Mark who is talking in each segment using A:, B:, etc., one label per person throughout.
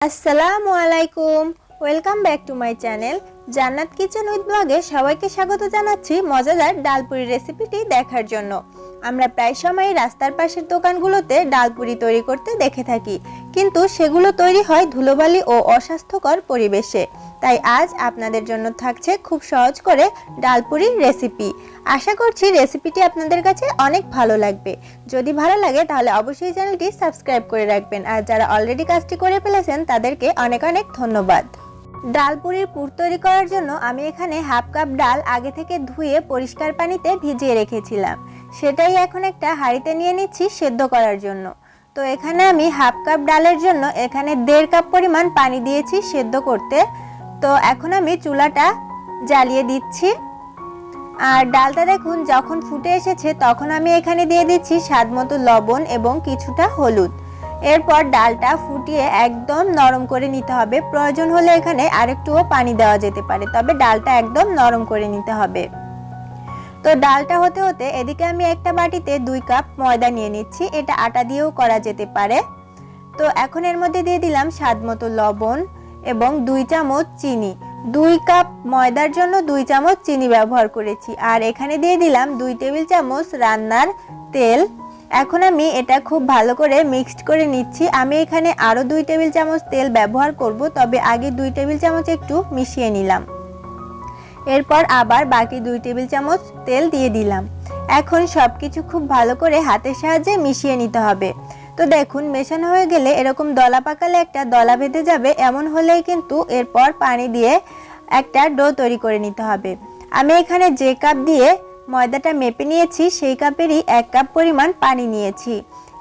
A: আসসালামু আলাইকুম welcome back to my channel Jannat kitchen with ব্লগে সবাইকে স্বাগত জানাচ্ছি মজাদার ডালপুরি রেসিপিটি দেখার জন্য। আমরা প্রায় সময় রাস্তার পাশের দোকানগুলোতে ডালপুরি তৈরি করতে দেখে থাকি। কিন্তু সেগুলো তৈরি হয় ধুলোবালি ও অস্বাস্থ্যকর পরিবেশে। তাই আজ আপনাদের জন্য থাকছে খুব সহজ করে ডালপুরির রেসিপি। আশা করছি রেসিপিটি আপনাদের কাছে অনেক ভালো লাগবে। যদি ভালো লাগে তাহলে অবশ্যই চ্যানেলটি সাবস্ক্রাইব করে রাখবেন। আর যারা অলরেডি কাজটি করে ফেলেছেন তাদেরকে অনেক অনেক ধন্যবাদ। ডালপুরির পুর তৈরি করার জন্য আমি এখানে হাফ কাপ ডাল আগে থেকে ধুয়ে পরিষ্কার পানিতে ভিজিয়ে রেখেছিলাম। সেটাই এখন একটা হাঁড়িতে নিয়ে নিচ্ছি সেদ্ধ করার জন্য। তো এখানে আমি হাফ কাপ ডালের জন্য এখানে দেড় কাপ পরিমাণ পানি দিয়েছি সেদ্ধ করতে। তো এখন আমি চুলাটা জ্বালিয়ে দিচ্ছি। আর ডালটা দেখুন, যখন ফুটে এসেছে তখন আমি এখানে দিয়ে দিচ্ছি স্বাদ মতো লবণ এবং কিছুটা হলুদ। এরপর ডালটা ফুটিয়ে একদম নরম করে নিতে হবে। প্রয়োজন হলে এখানে আরেকটুও পানি দেওয়া যেতে পারে, তবে ডালটা একদম নরম করে নিতে হবে। তো ডালটা হতে হতে এদিকে আমি একটা বাটিতে দুই কাপ ময়দা নিয়ে নিচ্ছি, এটা আটা দিয়েও করা যেতে পারে। তো এখন এর মধ্যে দিয়ে দিলাম স্বাদ মতো লবণ এবং দুই চামচ চিনি। দুই কাপ ময়দার জন্য দুই চামচ চিনি ব্যবহার করেছি। আর এখানে দিয়ে দিলাম দুই টেবিল চামচ রান্নার তেল। এখন আমি এটা খুব ভালো করে মিক্সড করে নিচ্ছি। আমি এখানে আরও দুই টেবিল চামচ তেল ব্যবহার করব, তবে আগে দুই টেবিল চামচ একটু মিশিয়ে নিলাম। এরপর আবার বাকি দুই টেবিল চামচ তেল দিয়ে দিলাম। এখন সব কিছু খুব ভালো করে হাতের সাহায্যে মিশিয়ে নিতে হবে। তো দেখুন, মেশানো হয়ে গেলে এরকম দলা পাকালে একটা দলা বেঁধে যাবে, এমন হলেই কিন্তু এরপর পানি দিয়ে একটা ডো তৈরি করে নিতে হবে। আমি এখানে যে কাপ দিয়ে ময়দাটা মেপে নিয়েছি, সেই কাপেরই এক কাপ পরিমাণ পানি নিয়েছি।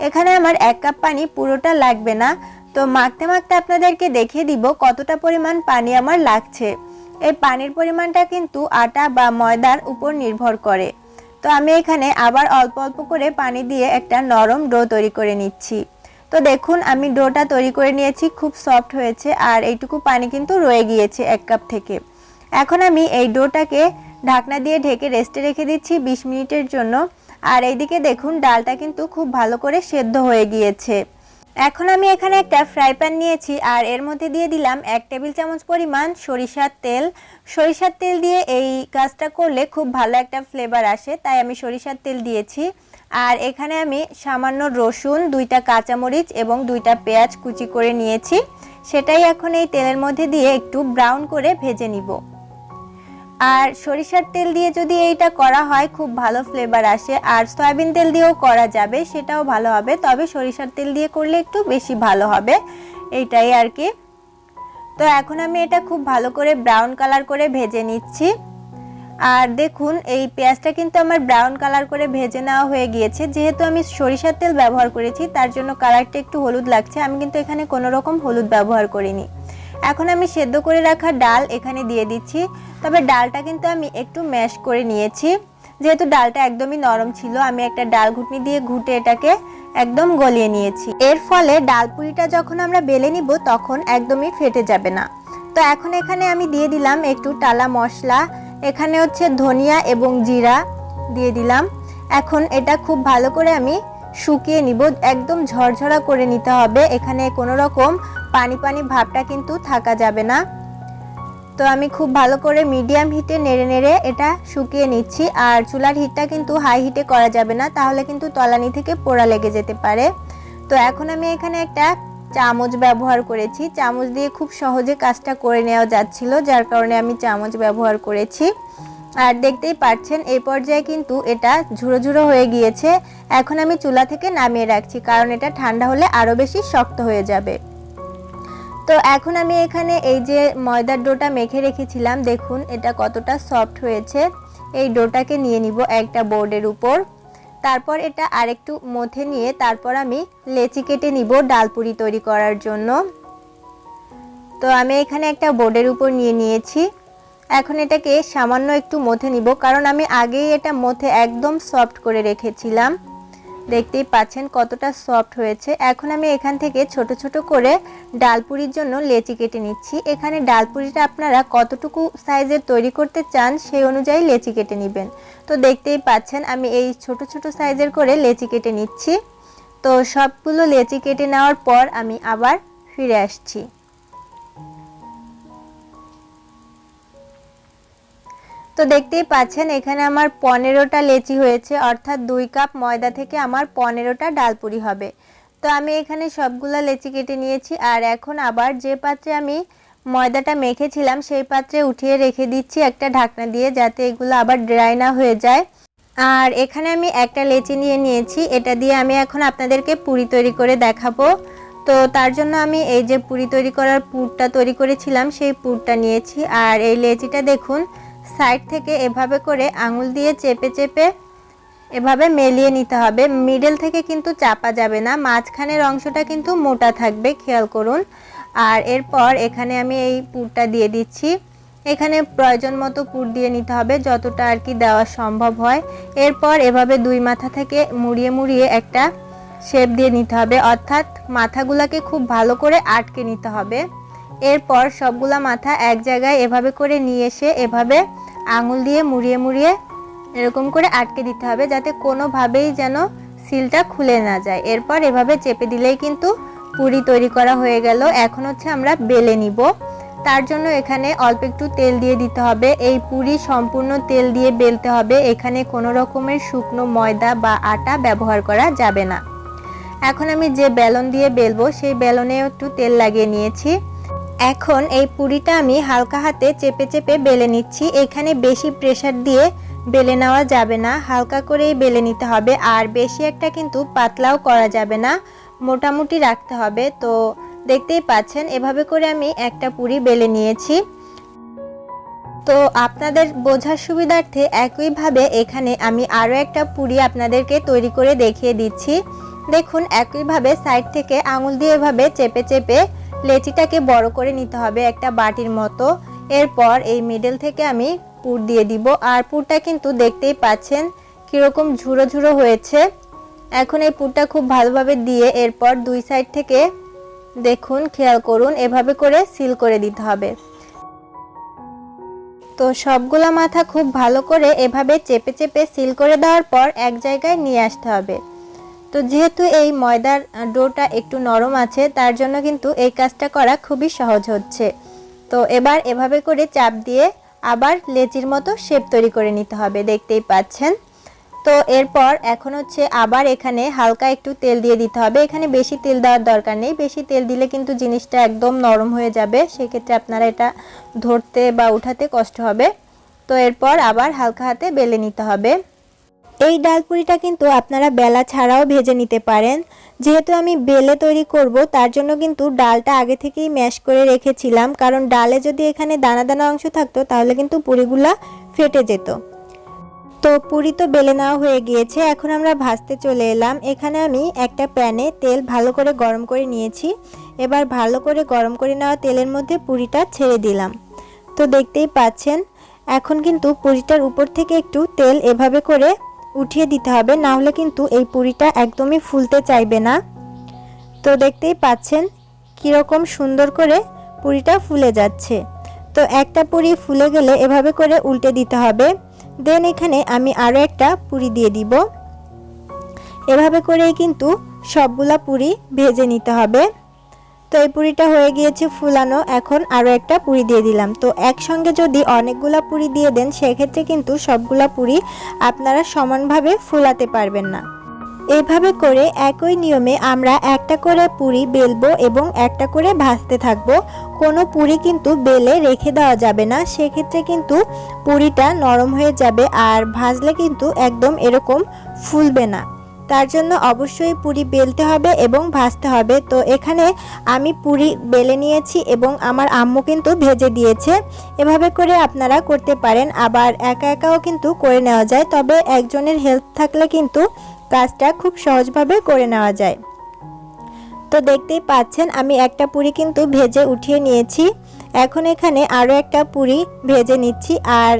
A: এখানে আমার এক কাপ পানি পুরোটা লাগবে না। তো মাখতে মাখতে আপনাদেরকে দেখিয়ে দিব কতটা পরিমাণ পানি আমার লাগছে। এই পানির পরিমাণটা কিন্তু আটা বা ময়দার উপর নির্ভর করে। তো আমি এখানে আবার অল্প অল্প করে পানি দিয়ে একটা নরম ডো তৈরি করে নিচ্ছি। তো দেখুন, আমি ডোটা তৈরি করে নিয়েছি, খুব সফট হয়েছে আর এইটুকু পানি কিন্তু রয়ে গিয়েছে এক কাপ থেকে। এখন আমি এই ডোটাকে ঢাকনা দিয়ে ঢেকে রেস্টে রেখে দিচ্ছি বিশ মিনিটের জন্য। আর এইদিকে দেখুন, ডালটা কিন্তু খুব ভালো করে সেদ্ধ হয়ে গিয়েছে। এখন আমি এখানে একটা ফ্রাই প্যান নিয়েছি, আর এর মধ্যে দিয়ে দিলাম এক টেবিল চামচ পরিমাণ সরিষার তেল। সরিষার তেল দিয়ে এই কাজটা করলে খুব ভালো একটা ফ্লেভার আসে, তাই আমি সরিষার তেল দিয়েছি। আর এখানে আমি সামান্য রসুন, দুইটা কাঁচামরিচ এবং দুইটা পেঁয়াজ কুচি করে নিয়েছি। সেটাই এখন এই তেলের মধ্যে দিয়ে একটু ব্রাউন করে ভেজে নিব। আর সরিষার তেল দিয়ে যদি এইটা করা হয়, খুব ভালো ফ্লেভার আসে। আর সয়াবিন তেল দিয়েও করা যাবে, সেটাও ভালো হবে। তবে সরিষার তেল দিয়ে করলে একটু বেশি ভালো হবে। এইটাই আর কি। তো এখন আমি এটা খুব ভালো করে ব্রাউন কালার করে ভেজে নিচ্ছি। আর দেখুন, এই পেঁয়াজটা কিন্তু আমার ব্রাউন কালার করে ভেজে নেওয়া হয়ে গিয়েছে। যেহেতু আমি সরিষার তেল ব্যবহার করেছি, তার জন্য কালারটা একটু হলুদ লাগছে। আমি কিন্তু এখানে কোনো রকম হলুদ ব্যবহার করিনি। এখন আমি সেদ্ধ করে রাখা ডাল এখানে দিয়ে দিচ্ছি। তবে ডালটা কিন্তু আমি একটু ম্যাশ করে নিয়েছি। যেহেতু ডালটা একদমই নরম ছিল, আমি একটা ডাল ঘুটনি দিয়ে ঘুটে এটাকে একদম গলিয়ে নিয়েছি। এর ফলে ডাল পুরিটা যখন আমরা বেলে নিব, তখন একদমই ফেটে যাবে না। তো এখন এখানে আমি দিয়ে দিলাম একটু টালা মশলা। এখানে হচ্ছে ধনিয়া এবং জিরা দিয়ে দিলাম। এখন এটা খুব ভালো করে আমি শুকিয়ে নিব, একদম ঝরঝরা করে নিতে হবে। এখানে কোনো রকম পানি পানি ভাবটা কিন্তু থাকা যাবে না। তো আমি খুব ভালো করে মিডিয়াম হিটে নেড়ে নেড়ে এটা শুকিয়ে নিচ্ছি। আর চুলার হিটটা কিন্তু হাই হিটে করা যাবে না, তাহলে কিন্তু তলানি থেকে পোড়া লেগে যেতে পারে। তো এখন আমি এখানে একটা চামচ ব্যবহার করেছি। চামচ দিয়ে খুব সহজে কাজটা করে নেওয়া যাচ্ছিল, যার কারণে আমি চামচ ব্যবহার করেছি। আর দেখতেই পাচ্ছেন এই পর্যায়ে কিন্তু এটা ঝুড়ো ঝুড়ো হয়ে গিয়েছে। এখন আমি চুলা থেকে নামিয়ে রাখছি, কারণ এটা ঠান্ডা হলে আরও বেশি শক্ত হয়ে যাবে। তো এখন আমি এখানে এই যে ময়দার ডোটা মেখে রেখেছিলাম, দেখুন এটা কতটা সফট হয়েছে। এই ডোটাকে নিয়ে নিব একটা বোর্ডের উপর। তারপর এটা আরেকটু মথে নিয়ে তারপর আমি লেচি কেটে নিব ডালপুরি তৈরি করার জন্য। তো আমি এখানে একটা বোর্ডের উপর নিয়ে নিয়েছি। এখন এটাকে সামান্য একটু মথে নিব, কারণ আমি আগেই এটা মথে একদম সফট করে রেখেছিলাম। দেখতেই পাচ্ছেন কতটা সফট হয়েছে। এখন আমি এখান থেকে ছোট ছোট করে ডালপুরির জন্য লেচি কেটে নিচ্ছি। এখানে ডালপুরিটা আপনারা কতটুকু সাইজের তৈরি করতে চান সেই অনুযায়ী লেচি কেটে নেবেন। তো দেখতেই পাচ্ছেন আমি এই ছোট ছোট সাইজের করে লেচি কেটে নিচ্ছি। তো সবগুলো লেচি কেটে নেওয়ার পর আমি আবার ফিরে আসছি। তো দেখতেই পাচ্ছেন, এখানে আমার পনেরোটা লেচি হয়েছে, অর্থাৎ দুই কাপ ময়দা থেকে আমার পনেরোটা ডালপুরি হবে। তো আমি এখানে সবগুলা লেচি কেটে নিয়েছি, আর এখন আবার যে পাত্রে আমি ময়দাটা মেখেছিলাম, সেই পাত্রে উঠিয়ে রেখে দিচ্ছি একটা ঢাকনা দিয়ে, যাতে এগুলো আবার ড্রাই না হয়ে যায়। আর এখানে আমি একটা লেচি নিয়ে নিয়েছি, এটা দিয়ে আমি এখন আপনাদেরকে পুরি তৈরি করে দেখাবো। তো তার জন্য আমি এই যে পুরি তৈরি করার পুরটা তৈরি করেছিলাম, সেই পুরটা নিয়েছি, আর এই লেচিটা দেখুন সাইড থেকে এভাবে করে আঙুল দিয়ে চেপে চেপে এভাবে মেলিয়ে নিতে হবে। মিডল থেকে কিন্তু চাপা যাবে না। মাঝখানের অংশটা কিন্তু মোটা থাকবে, খেয়াল করুন। আর এরপর এখানে আমি এই পুরটা দিয়ে দিচ্ছি। এখানে প্রয়োজন মতো পুর দিয়ে নিতে হবে, যতটা আর কি দেওয়া সম্ভব হয়। এরপর এভাবে দুই মাথা থেকে মুড়িয়ে মুড়িয়ে একটা শেপ দিয়ে নিতে হবে। অর্থাৎ মাথাগুলাকে খুব ভালো করে আটকে নিতে হবে। এরপর সবগুলা মাথা এক জায়গায় এভাবে করে নিয়ে এসে এভাবে আঙুল দিয়ে মুড়িয়ে মুড়িয়ে এরকম করে আটকে দিতে হবে যাতে কোনোভাবেই যেন সিলটা খুলে না যায়। এরপর এভাবে চেপে দিলেই কিন্তু পুরি তৈরি করা হয়ে গেল। এখন হচ্ছে আমরা বেলে নিব। তার জন্য এখানে অল্প একটু তেল দিয়ে দিতে হবে। এই পুরি সম্পূর্ণ তেল দিয়ে বেলতে হবে। এখানে কোনো রকমের শুকনো ময়দা বা আটা ব্যবহার করা যাবে না। এখন আমি যে বেলন দিয়ে বেলবো, সেই বেলনেও একটু তেল লাগিয়ে নিয়েছি। এখন এই পুরিটা আমি হালকা হাতে চেপে চেপে বেলে নিচ্ছি। এখানে বেশি প্রেশার দিয়ে বেলে নেওয়া যাবে না। হালকা করেই বেলে নিতে হবে। আর বেশি একটা কিন্তু পাতলাও করা যাবে না। মোটামুটি রাখতে হবে। তো দেখতেই পাচ্ছেন, এভাবে করে আমি একটা পুরি বেলে নিয়েছি। তো আপনাদের বোঝার সুবিধার্থে একইভাবে এখানে আমি আরও একটা পুরি আপনাদেরকে তৈরি করে দেখিয়ে দিচ্ছি। দেখুন, একইভাবে সাইড থেকে আঙুল দিয়ে এভাবে চেপে চেপে লেচিটাকে বড় করে নিতে হবে একটা বাটির মতো। এরপর এই মিডল থেকে আমি পুর দিয়ে দিব। আর পুরটা কিন্তু দেখতেই পাচ্ছেন কীরকম ঝুড়ো ঝুড়ো হয়েছে। এখন এই পুরটা খুব ভালোভাবে দিয়ে এরপর দুই সাইড থেকে দেখুন, খেয়াল করুন, এভাবে করে সিল করে দিতে হবে। তো সবগুলা মাথা খুব ভালো করে এভাবে চেপে চেপে সিল করে দেওয়ার পর এক জায়গায় নিয়ে আসতে হবে। তো যেহেতু এই ময়দার ডোটা একটু নরম আছে, তার জন্য কিন্তু এই কাজটা করা খুবই সহজ হচ্ছে। তো এবার এভাবে করে চাপ দিয়ে আবার লেচির মতো শেপ তৈরি করে নিতে হবে, দেখতেই পাচ্ছেন। তো এরপর এখন হচ্ছে আবার এখানে হালকা একটু তেল দিয়ে দিতে হবে। এখানে বেশি তেল দেওয়ার দরকার নেই। বেশি তেল দিলে কিন্তু জিনিসটা একদম নরম হয়ে যাবে। সেক্ষেত্রে আপনারা এটা ধরতে বা উঠাতে কষ্ট হবে। তো এরপর আবার হালকা হাতে বেলে নিতে হবে। এই ডাল ডালপুরিটা কিন্তু আপনারা বেলা ছাড়াও ভেজে নিতে পারেন। যেহেতু আমি বেলে তৈরি করব, তার জন্য কিন্তু ডালটা আগে থেকেই ম্যাশ করে রেখেছিলাম। কারণ ডালে যদি এখানে দানা দানা অংশ থাকতো, তাহলে কিন্তু পুরিগুলা ফেটে যেত। তো পুরি তো বেলে নেওয়া হয়ে গিয়েছে। এখন আমরা ভাজতে চলে এলাম। এখানে আমি একটা প্যানে তেল ভালো করে গরম করে নিয়েছি। এবার ভালো করে গরম করে নেওয়া তেলের মধ্যে পুরিটা ছেড়ে দিলাম। তো দেখতেই পাচ্ছেন, এখন কিন্তু পুরিটার উপর থেকে একটু তেল এভাবে করে উঠিয়ে দিতে হবে, না হলে কিন্তু এই পুরিটা একদমই ফুলতে চাইবে না। তো দেখতেই পাচ্ছেন কীরকম সুন্দর করে পুরিটা ফুলে যাচ্ছে। তো একটা পুরি ফুলে গেলে এভাবে করে উল্টে দিতে হবে। দেন এখানে আমি আরও একটা পুরি দিয়ে দিব। এভাবে করেই কিন্তু সবগুলা পুরি ভেজে নিতে হবে। তো এই পুরিটা হয়ে গিয়েছে ফুলানো, এখন আরও একটা পুরি দিয়ে দিলাম। তো একসঙ্গে যদি অনেকগুলা পুরি দিয়ে দেন, সেক্ষেত্রে কিন্তু সবগুলা পুরি আপনারা সমানভাবে ফুলাতে পারবেন না। এভাবে করে একই নিয়মে আমরা একটা করে পুরি বেলবো এবং একটা করে ভাজতে থাকব। কোনো পুরি কিন্তু বেলে রেখে দেওয়া যাবে না, সেক্ষেত্রে কিন্তু পুরিটা নরম হয়ে যাবে আর ভাজলে কিন্তু একদম এরকম ফুলবে না। তার জন্য অবশ্যই পুরি বেলতে হবে এবং ভাজতে হবে। তো এখানে আমি পুরি বেলে নিয়েছি এবং আমার আম্মু কিন্তু ভেজে দিয়েছে। এভাবে করে আপনারা করতে পারেন। আবার একা একাও কিন্তু করে নেওয়া যায়। তবে একজনের হেল্প থাকলে কিন্তু কাজটা খুব সহজভাবে করে নেওয়া যায়। তো দেখতেই পাচ্ছেন, আমি একটা পুরি কিন্তু ভেজে উঠিয়ে নিয়েছি। এখন এখানে আরও একটা পুরি ভেজে নিচ্ছি। আর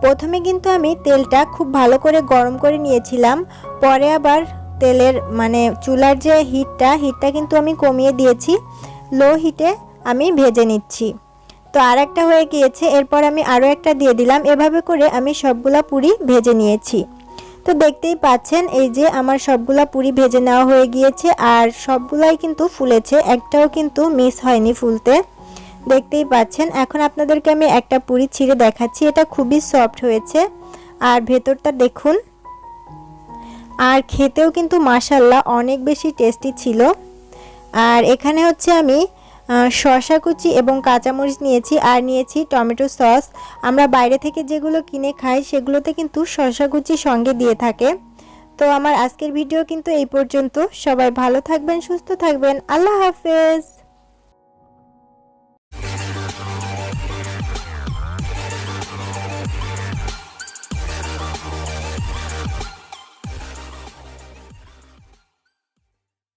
A: প্রথমে কিন্তু আমি তেলটা খুব ভালো করে গরম করে নিয়েছিলাম। পরে আবার তেলের মানে চুলার যে হিটটা হিটটা কিন্তু আমি কমিয়ে দিয়েছি। লো হিটে আমি ভেজে নিচ্ছি। তো আর একটা হয়ে গিয়েছে, এরপর আমি আরও একটা দিয়ে দিলাম। এভাবে করে আমি সবগুলা পুরি ভেজে নিয়েছি। তো দেখতেই পাচ্ছেন, এই যে আমার সবগুলা পুরি ভেজে নেওয়া হয়ে গিয়েছে, আর সবগুলাই কিন্তু ফুলেছে, একটাও কিন্তু মিস হয়নি ফুলতে। দেখতেই পাচ্ছেন, এখন আপনাদেরকে আমি একটা পুরি ছিঁড়ে দেখাচ্ছি। এটা খুবই সফট হয়েছে। আর ভেতরটা দেখুন আর খেতেও কিন্তু মাসাল্লাহ অনেক বেশি টেস্টি ছিল। আর এখানে হচ্ছে আমি শসা কুচি এবং কাঁচামরিচ নিয়েছি আর নিয়েছি টমেটো সস। আমরা বাইরে থেকে যেগুলো কিনে খাই সেগুলোতে কিন্তু শসা কুচি সঙ্গে দিয়ে থাকে। তো আমার আজকের ভিডিও কিন্তু এই পর্যন্ত। সবাই ভালো থাকবেন, সুস্থ থাকবেন। আল্লাহ হাফেজ।